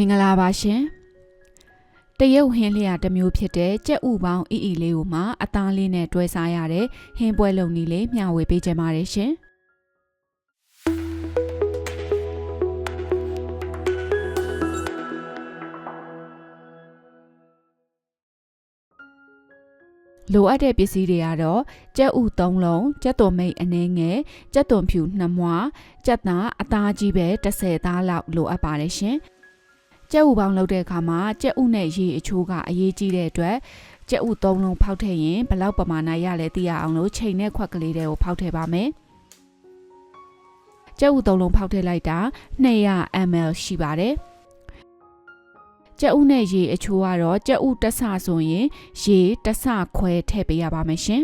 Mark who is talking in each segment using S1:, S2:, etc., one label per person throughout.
S1: မင်္ဂလာပါရှင်တရုတ်ဟင်းလျာတစ်မျိုးဖြစ်တဲ့ကြက်ဥပေါင်းအီအီလေးကိုမှအသားလေးနဲ့တွဲစားရတဲ့ဟင်းပွဲလုံနည်းလေးမျှဝေပေးကြပါရရှင်လိုအပ်တဲ့ပစ္စည်းတွေကတော့ကြက်ဥ၃လုံးကြက်သွန်မိတ်အနည်းငယ်ကြက်သွန်ဖြူ2မွှားကြက်သားအသားကြီးပဲ30သားလောက်လိုအပ်ပါတယ်ရှင် ကြက်ဥပေါင်းလုပ်တဲ့အခါမှာကြက်ဥနဲ့ရေအချိုးကအရေးကြီးတဲ့အတွက်ကြက်ဥ၃လုံးဖောက်ထည့်ရင်ဘယ်လောက်ပမာဏရလဲသိရအောင်လို့ချိန်နဲ့ခွက်ကလေးတွေကိုဖောက်ထည့်ပါမယ်ကြက်ဥ၃လုံးဖောက်ထည့်လိုက်တာ200 ml ရှိပါတယ်ကြက်ဥနဲ့ရေအချိုးကတော့ကြက်ဥတစ်ဆဆိုရင်ရေတစ်ဆခွဲထည့်ပေးရပါမယ်ရှင်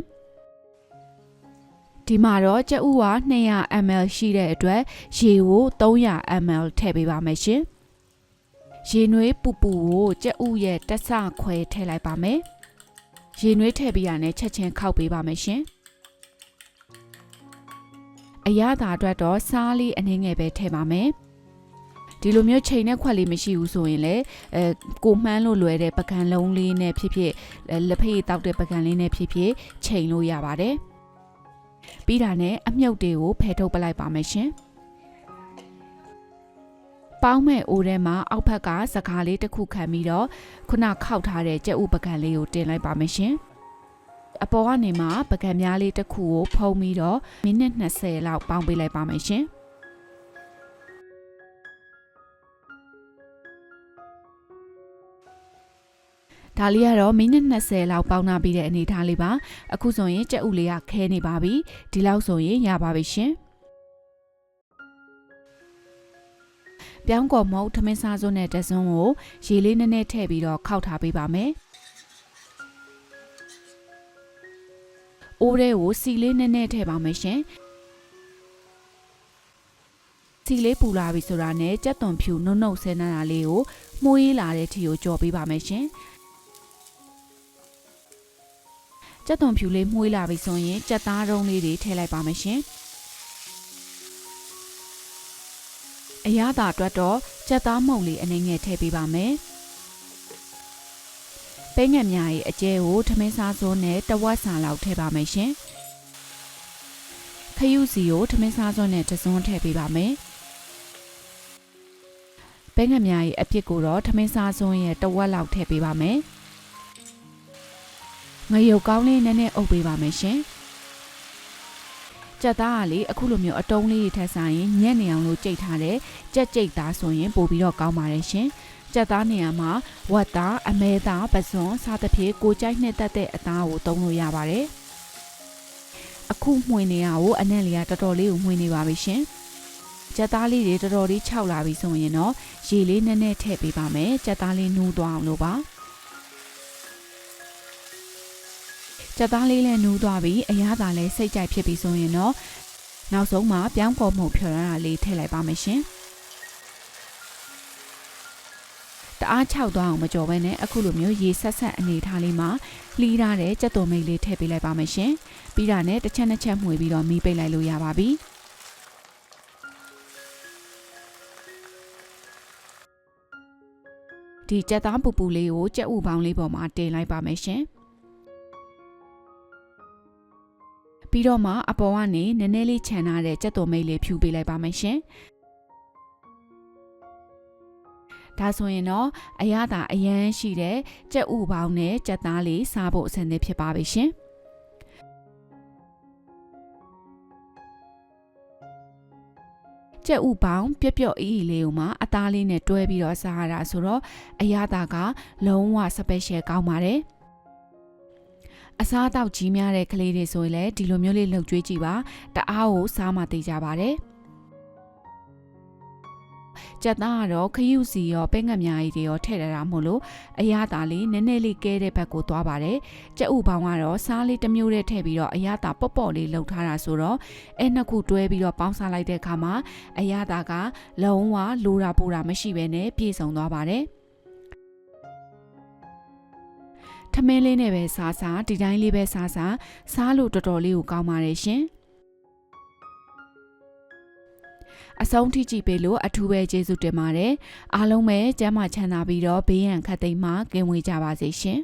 S1: ဒီမှာတော့ကြက်ဥက200 ml ရှိတဲ့အတွက်ရေကို300 ml ထည့်ပေးပါမယ်ရှင် ရေနွေးပူပူကိုကြက်ဥရဲ့တစ်ဆခွဲထည့်လိုက်ပါမယ်ရေနွေးထည့်ပြီးရတဲ့ချက်ချင်းခောက်ပေးပါမယ်ရှင်အရသာအတွက်တော့စားလေးအနည်းငယ်ပဲထည့်ပါမယ်ဒီလိုမျိုးချိန်နဲ့ခွက်လေးမရှိဘူးဆိုရင်လည်းအဲကိုမှန်းလို့လွယ်တဲ့ပကံလုံးလေးနဲ့ဖြစ်ဖြစ်လက်ဖေးတောက်တဲ့ပကံလေးနဲ့ဖြစ်ဖြစ်ချိန်လို့ရပါတယ်ပြီးတာနဲ့အမြုပ်တွေကိုဖယ်ထုတ်ပလိုက်ပါမယ်ရှင် ပေါင်းမဲ့အိုးထဲမှာအောက်ဘက်ကစကားလေးတစ်ခုခံပြီးတော့ခုနခောက်ထားတဲ့ကြက်ဥပကံလေးကိုတင်လိုက်ပါမယ်ရှင်အပေါ်ကနေမှပကံများလေးတစ်ခုကိုဖုံးပြီးတော့မိနစ်20လောက်ပေါင်းပေးလိုက်ပါမယ်ရှင်ဒါလေးကတော့မိနစ်20လောက်ပေါင်းနာပြီးတဲ့အနေထားလေးပါအခုဆိုရင်ကြက်ဥလေးကခဲနေပါပြီဒီလောက်ဆိုရင်ရပါပြီရှင် ပြောင်းကော်မုတ်ထမင်းစားစွန်းနဲ့တစွန်းကိုရေလေးနည်းနည်းထည့်ပြီးတော့ခောက်ထားပေးပါမယ်အိုးထဲကိုစီလေးနည်းနည်းထည့်ပါမယ်ရှင်စီလေးပူလာပြီဆိုတာနဲ့ကြက်သွန်ဖြူနှုတ်နှုတ်ဆဲနာတာလေးကိုမှုေးလာတဲ့ထီကိုကြော်ပေးပါမယ်ရှင်ကြက်သွန်ဖြူလေးမှုေးလာပြီဆိုရင်ကြက်သားတုံးလေးတွေထည့်လိုက်ပါမယ်ရှင် အရသာအတွက်တော့ကြက်သားမုံလေးအနေငယ်ထည့်ပေးပါမယ်ပဲငက်များရဲ့အကျဲကိုထမင်းစားစိုးနဲ့တဝက်ဆာလောက်ထည့်ပါမယ်ရှင်ခရုစီကိုထမင်းစားစွန်းနဲ့တစွန်းထည့်ပေးပါမယ်။ပဲငက်များရဲ့အပြစ်ကိုတော့ထမင်းစားစွန်းရဲ့တဝက်လောက်ထည့်ပေးပါမယ်။ငရုတ်ကောင်းလေးနည်းနည်းအုပ်ပေးပါမယ်ရှင်။ ကြက်သားကလေအခုလိုမျိုးအတုံးလေးထက်ဆိုင်ရင်ညက်နေအောင်လို့ကြိတ်ထားတဲ့ကြက်ကြိတ်သားဆိုရင်ပို့ပြီးတော့ကောင်းပါတယ်ရှင်။ကြက်သားနေရာမှာဝက်သားအမဲသားပစွန်စသဖြင့်ကိုကြိုက်နှစ်သက်တဲ့အသားကိုသုံးလို့ရပါတယ်။အခုမှွေနေရကိုအနက်လေးကတော်တော်လေးကိုမှွေနေပါပြီရှင်။ကြက်သားလေးတွေတော်တော်လေးခြောက်လာပြီဆိုရင်တော့ရေလေးနည်းနည်းထည့်ပေးပါမယ်။ကြက်သားလေးနူးသွားအောင်လို့ပါ။ ကြက်သားလေးလည်းနူးသွားပြီအရသာလည်းစိတ်ကြိုက်ဖြစ်ပြီဆိုရင်တော့နောက်ဆုံးမှာပြောင်းပေါ်မှုဖြော်ရတာလေးထည့်လိုက်ပါမယ်ရှင်တအားခြောက်သွားအောင်မကြော်ဘဲနဲ့အခုလိုမျိုးရေဆက်ဆက်အနေထားလေးမှာလှီးထားတဲ့ကြက်သွန်မိတ်လေးထည့်ပေးလိုက်ပါမယ်ရှင်ပြီးတာနဲ့တစ်ချက်နှစ်ချက်မှွေပြီးတော့မီးပိတ်လိုက်လို့ရပါပြီဒီကြက်သားပူပူလေးကိုကြက်ဥပေါင်းလေးပေါ်မှာတင်လိုက်ပါမယ်ရှင် ပြီးတော့မှအပေါ်ကနေနည်းနည်းလေးခြံထားတဲ့ကြက်သွန်မိတ်လေးဖြူပေးလိုက်ပါမယ်ရှင်ဒါဆိုရင်တော့အရသာအရန်ရှိတဲ့ကြက်ဥပေါင်းနဲ့ကြက်သားလေးစားဖို့အဆင်သင့်ဖြစ်ပါပြီရှင်ကြက်ဥပေါင်းပြက်ပြက်အီအီလေးကိုမှအသားလေးနဲ့တွဲပြီးတော့စားရတာဆိုတော့အရသာကလုံးဝ special ကောင်းပါတယ် အစားအသောက်ကြီးများတဲ့ကလေးတွေဆိုရင်လည်းဒီလိုမျိုးလေးလှုပ်ကြွေးကြည့်ပါတအားကိုစားမှသိကြပါတယ်ကြက်သားကတော့ခရုစီရောပဲငတ်များကြီးတွေရောထည့်ရတာမို့လို့အရသာလေးနည်းနည်းလေးကဲတဲ့ဘက်ကိုသွားပါတယ်ကြက်ဥပေါင်းကတော့စားလေးတစ်မျိုးတည်းထည့်ပြီးတော့အရသာပေါ့ပေါ့လေးလှုပ်ထားတာဆိုတော့အဲနှစ်ခုတွဲပြီးတော့ပေါင်းစားလိုက်တဲ့အခါမှာအရသာကလုံးဝလိုတာပိုတာမရှိဘဲနဲ့ပြည့်စုံသွားပါတယ် ထမင်းလေးနဲ့ပဲစားစားဒီတိုင်းလေးပဲစားစားစားလို့တော်တော်လေးကိုကောင်းပါတယ်ရှင်အဆုံးထိကြည့်ပေးလို့အထူးပဲကျေးဇူးတင်ပါတယ်အားလုံးပဲကျမ်းမာချမ်းသာပြီးတော့ဘေးရန်ခတ်သိမ်းမှကင်းဝေးကြပါစေရှင်